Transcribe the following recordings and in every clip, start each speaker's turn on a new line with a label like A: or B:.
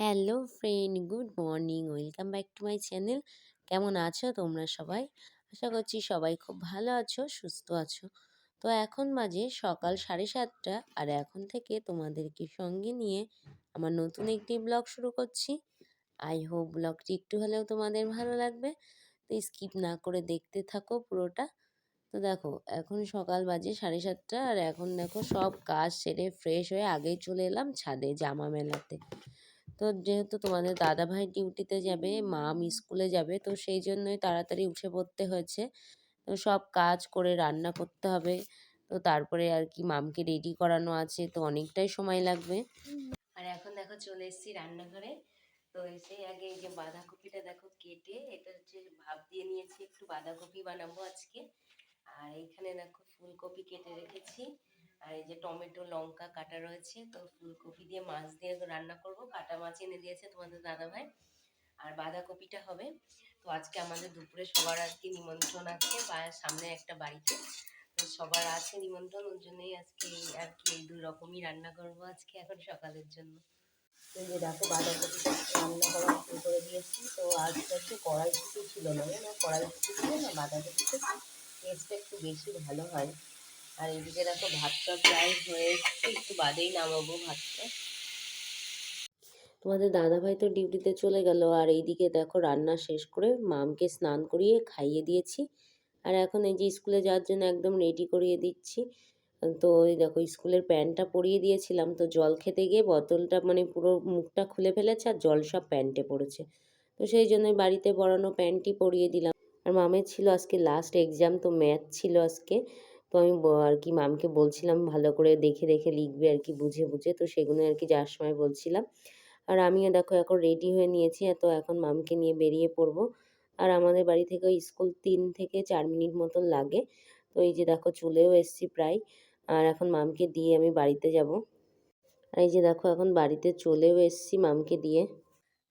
A: Hello friend, good morning, welcome back to my channel. কেমন আছো তোমরা সবাই? আশা করছি সবাই খুব ভালো আছো, সুস্থ আছো। তো এখন বাজে সকাল সাড়ে সাতটা, আর এখন থেকে তোমাদেরকে সঙ্গে নিয়ে আমার নতুন একটি ব্লগ শুরু করছি। আই হোপ ব্লগটি একটু হলেও তোমাদের ভালো লাগবে। তো স্কিপ না করে দেখতে থাকো পুরোটা। তো দেখো, এখন সকাল বাজে সাড়ে সাতটা, আর এখন দেখো সব কাজ সেরে ফ্রেশ হয়ে আগেই চলে এলাম ছাদে জামা মেলাতে। তো যেহেতু তোমাদের দাদা ভাই ডিউটিতে যাবে মাম স্কুলে যাবে, তো সেই জন্যই তাড়াতাড়ি উঠে পড়তে হয়েছে। তো সব কাজ করে রান্না করতে হবে। তো তারপরে আর কি মামকে রেডি করানো আছে, তো অনেকটাই সময় লাগবে। আর এখন দেখো চলে এসেছি রান্নাঘরে। তো এসে আগে এই যে বাঁধাকপিটা দেখো কেটে, এটা হচ্ছে ভাব দিয়ে নিয়েছি, একটু বাঁধাকপি বানাবো আজকে। আর এখানে দেখো ফুলকপি কেটে রেখেছি। আর এই যে টমেটো, লঙ্কা, কাটা রয়েছে, তো ফুলকপি দিয়ে মাছ দিয়ে রান্না করব। কাটা মাছ এনে দিয়েছে তোমাদের দাদা ভাই আর বাঁধাকপিটা হবে। তো আজকে আমাদের দুপুরে সবার আজকে নিমন্ত্রণ আছে বা সামনে একটা বাড়িতে। তো সবার আছে নিমন্ত্রণ ওর জন্যই আজকে আর কি এই দুই রকমই রান্না করব আজকে এখন সকালের জন্য। তো যে দেখো বাঁধাকপিটা রান্না করা শুরু করে দিয়েছি। তো আজকে একটু কড়াইশুটি ছিল না, জানো? কড়াইশুটি ছিল না বাঁধাকপিতে টেস্টটা একটু বেশি ভালো হয়। আর এদিকে দেখো ভাতটা প্রায় হয়ে এসছে, একটু বাদেই নামাবো ভাতটা। তোমাদের দাদাভাই তো ডিউটিতে চলে গেল, আর এইদিকে দেখো রান্না শেষ করে মামকে স্নান করিয়ে খাইয়ে দিয়েছি। আর এখন এই যে স্কুলে যাওয়ার জন্য একদম রেডি করিয়ে দিচ্ছি। তো ওই দেখো স্কুলের প্যান্টটা পরিয়ে দিয়েছিলাম, তো জল খেতে গিয়ে বোতলটা মানে পুরো মুখটা খুলে ফেলেছে আর জল সব প্যান্টে পড়েছে। তো সেই জন্যই বাড়িতে পরানো প্যান্টই পরিয়ে দিলাম। আর মামের ছিল আজকে লাস্ট এক্সাম তো ম্যাথ ছিল আজকে। তো আমি আর কি মামকে বলছিলাম ভালো করে দেখে দেখে লিখবে আর কি, বুঝে বুঝে। তো সেগুলো আর কি যাওয়ার সময় বলছিলাম। আর আমিও দেখো এখন রেডি হয়ে নিয়েছি তো এখন মামকে নিয়ে বেরিয়ে পড়ব। আর আমাদের বাড়ি থেকে স্কুল তিন থেকে চার মিনিট মতন লাগে। তো এই যে দেখো চলেও এসছি প্রায়। আর এখন মামকে দিয়ে আমি বাড়িতে যাব। আর এই যে দেখো এখন বাড়িতে চলেও এসছি মামকে দিয়ে।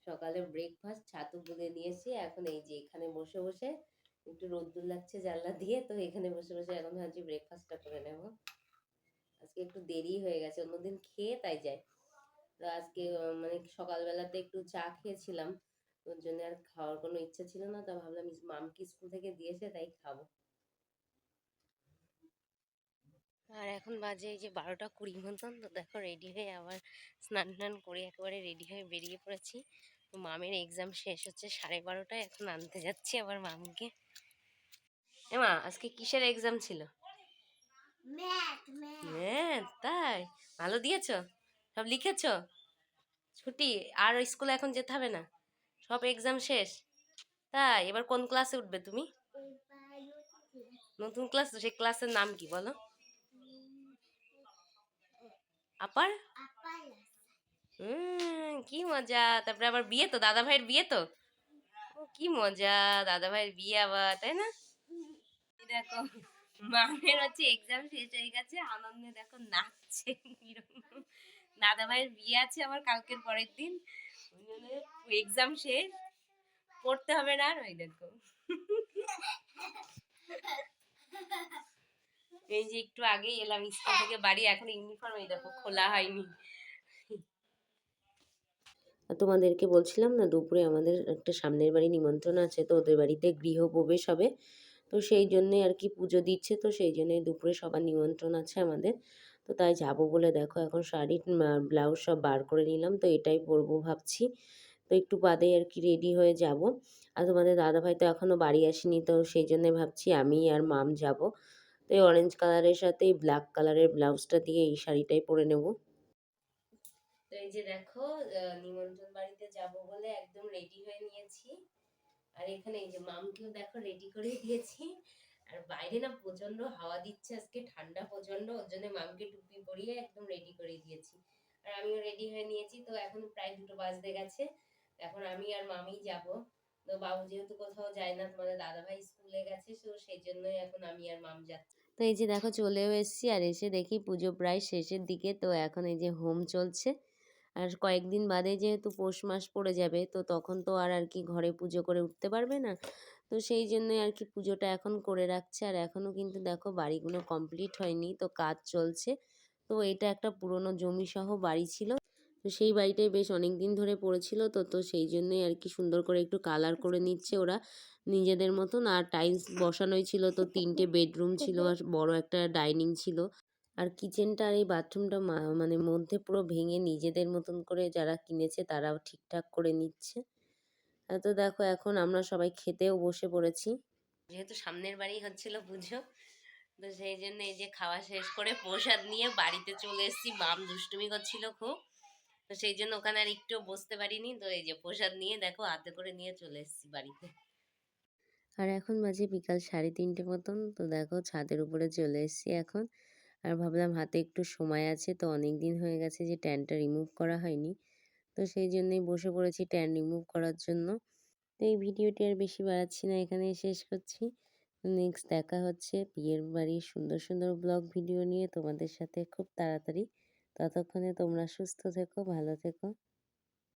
A: সকালে ব্রেকফাস্ট ছাতু বুনে নিয়েছি। এখন এই যে এখানে বসে বসে একটু রোদ্দুর লাগছে জানলা দিয়ে, তো এখানে বসে বসে এখন ভাবছি ব্রেকফাস্টটা করে নেব। আজকে একটু দেরি হয়ে গেছে, অন্যদিন খেয়ে তাই যায় তো আজকে মানে সকালবেলাতে একটু চা খেয়েছিলাম, ওর জন্য আর খাওয়ার কোনো ইচ্ছা ছিল না, তা ভাবলাম মামকে স্কুল থেকে দিয়েছে তাই খাব। আর এখন বাজে এই যে বারোটা কুড়ি মতন, তো দেখো রেডি হয়ে আবার স্নান টান করে একেবারে রেডি হয়ে বেরিয়ে পড়েছি। মামের এক্সাম শেষ হচ্ছে সাড়ে বারোটায়, এখন আনতে যাচ্ছি আবার মামকে। এমা আজকে কিসের এক্সাম ছিল? ম্যাথ তাই? ভালো দিয়েছ? সব লিখেছ? ছুটি আর স্কুলে এখন যেতে হবে না? সব এক্সাম শেষ? তাই এবার কোন ক্লাসে উঠবে তুমি? নতুন ক্লাস তো সেই ক্লাসের নাম কি বলো? আপার? হুম কি মজা। তারপরে আবার বিয়ে তো দাদা ভাইয়ের বিয়ে তো? কি মজা দাদা ভাইয়ের বিয়ে আবার তাই না? দেখো, মামের হচ্ছে এক্সাম শেষ হয়ে গেছে, আনন্দে দেখো নাচছে দাদা ভাইয়ের বিয়ে আছে আবার কালকের পরের দিন। এক্সাম শেষ, পড়তে হবে না আর ওই দেখো। এই যে একটু আগেই এলাম স্কুল থেকে বাড়ি, এখন ইউনিফর্ম এই দেখো, খোলা হয়নি। তোমাদেরকে বলছিলাম না, দুপুরে আমাদের একটা সামনের বাড়ি নিমন্ত্রণ আছে, তো ওদের বাড়িতে গৃহপ্রবেশ হবে। তো সেই জন্যে আর কি পুজো দিচ্ছে। তো সেই জন্যই দুপুরে সবার নিমন্ত্রণ আছে আমাদের। তো তাই যাব বলে দেখো এখন শাড়ি ব্লাউজ সব বার করে নিলাম। তো এটাই পরবো ভাবছি। তো একটু বাদে আর কি রেডি হয়ে যাব। আর তোমাদের দাদাভাই তো এখনও বাড়ি আসেনি, তো সেই জন্যে ভাবছি আমি আর মাম যাব। তো এই অরেঞ্জ কালারের সাথে এই ব্ল্যাক কালারের ব্লাউজটা দিয়ে এই শাড়িটাই পরে নেব। তো এই যে দেখো নিমন্ত্রণ বাড়িতে যাব বলে একদম রেডি হয়ে নিয়েছি। আর এখানে এই যে মামকেও দেখো রেডি করে দিয়েছি। আর বাইরে না প্রচণ্ড হাওয়া দিচ্ছে আজকে, ঠান্ডা প্রচণ্ড ওর জন্য মামকে টুপি পরিয়ে একদম রেডি করে দিয়েছি। আর আমিও রেডি হয়ে নিয়েছি, তো এখন প্রায় দুটো বাজতে গেছে। এখন আমি আর মামি যাব। তো বাবু যেহেতু কোথাও যায় না, তোমাদের দাদাভাই স্কুলে গেছে, তো সেই জন্যই এখন আমি আর মাম যাচ্ছি। তো এই যে দেখো চলেও এসেছি, আর এসে দেখি পুজো প্রায় শেষের দিকে, তো এখন এই যে হোম চলছে। আর কয়েকদিন বাদে যেহেতু পৌষ মাস পড়ে যাবে, তো তখন তো আর আর কি ঘরে পুজো করে উঠতে পারবে না। তো সেই জন্যই আর কি পুজোটা এখন করে রাখছে। আর এখনও কিন্তু দেখো বাড়িগুলো কমপ্লিট হয়নি, তো কাজ চলছে। তো এটা একটা পুরনো জমি সহ বাড়ি ছিল। তো সেই বাড়িটাই বেশ অনেক দিন ধরে পড়েছিল, তো তো সেই জন্যই আর কি সুন্দর করে একটু কালার করে নিচ্ছে ওরা নিজেদের মতন। আর টাইলস বসানোই ছিল, তো তিনটে বেডরুম ছিল, আর বড় একটা ডাইনিং ছিল। আর কিচেনটা আর এই বাথরুমটা মানে মধ্যে পুরো ভেঙে নিজেদের মতন করে যারা কিনেছে তারাও ঠিকঠাক করে নিচ্ছে। তো দেখো এখন আমরা সবাই খেতেও বসে পড়েছি। যেহেতু সামনের বাড়ি হচ্ছিল পুজো, তো সেই জন্য এই যে খাওয়া শেষ করে প্রসাদ নিয়ে বাড়িতে চলে এসেছি। বাম দুষ্টুমি করছিল খুব, তো সেই জন্য ওখানে আর একটু বসতে পারিনি। তো এই যে প্রসাদ নিয়ে দেখো হাতে করে নিয়ে চলে এসেছি বাড়িতে। আর এখন বাজে বিকাল সাড়ে তিনটে মতন, তো দেখো ছাদের উপরে চলে এসেছি এখন। আর ভাবলাম হাতে একটু সময় আছে তো অনেক দিন হয়ে গেছে যে ট্যানটা রিমুভ করা হয়নি। তো সেই জন্যই বসে পড়েছি ট্যান রিমুভ করার জন্য। তো এই ভিডিওটি আর বেশি বাড়াচ্ছি না এখানে শেষ করছি। নেক্সট দেখা হচ্ছে বিয়ের বাড়ির সুন্দর সুন্দর ব্লগ ভিডিও নিয়ে তোমাদের সাথে খুব তাড়াতাড়ি। ততক্ষণে তোমরা সুস্থ থেকো, ভালো থেকো।